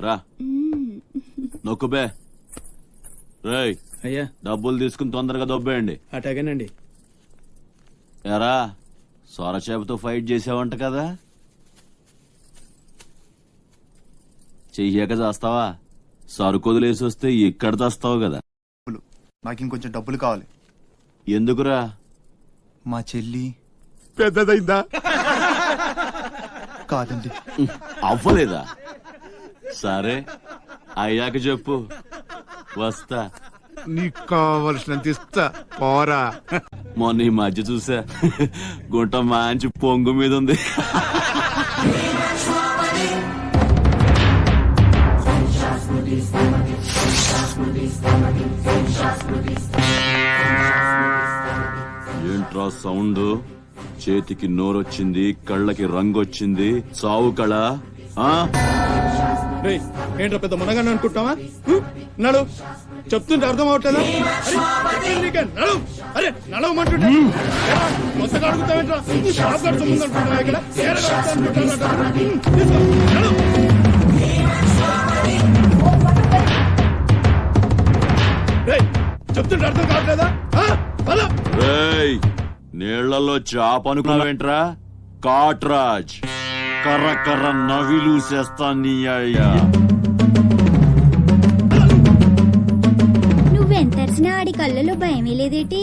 రా. నొక్కుబే రేయ్ అయ్యా. డబ్బులు తీసుకుని తొందరగా దొబ్బేయండి. అటాగేనండి. ఎరా సొరచేపతో ఫైట్ చేసావంట కదా. చెయ్యాక చేస్తావా? సరుకు వదిలేసి వస్తే ఇక్కడ చేస్తావు కదా. డబ్బులు. నాకు ఇంకొంచెం డబ్బులు కావాలి. ఎందుకురా? మా చెల్లి. పెద్దదైందా? కాదండి. అవ్వలేదా? సరే అయ్యాక చెప్పు. వస్తా. నీకు కావలసినంత ఇస్తా పోరా. మొన్న ఈ మధ్య చూసా. గుంట మంచి పొంగు మీద ఉంది. ఏంట్రా సౌండ్? చేతికి నోరొచ్చింది కళ్ళకి రంగొచ్చింది. చావు కళ. రేయ్ ఏంట్రా పెద్ద మునగాన్ని అనుకుంటావా? నడు. చెప్తుంటే అర్థం అవట్లేదా? అరే, చెప్పింది నీకే, నడు. అరే నడవమంటుంటే ఏరా, కొత్తగా అడుగుతావేంట్రా? ఈ షాప్ గారు సొమ్ము అనుకుంటున్నావా ఇక్కడ? ఏరా కడతా అనుకుంటున్నావా? హ్మ్, తీసుకో, నడు. రేయ్, చెప్తుంటే అర్థం కావట్లేదా? ఆ? పద. రేయ్ నీళ్ళలో చాప అనుకున్నావేంట్రా? కాట్రాజ్. కర్ర కర్ర నవిలూసేస్తా నీ అయ్యా. నువ్వెంతరిచినా ఆడి కళ్ళలో భయమే లేదేటి?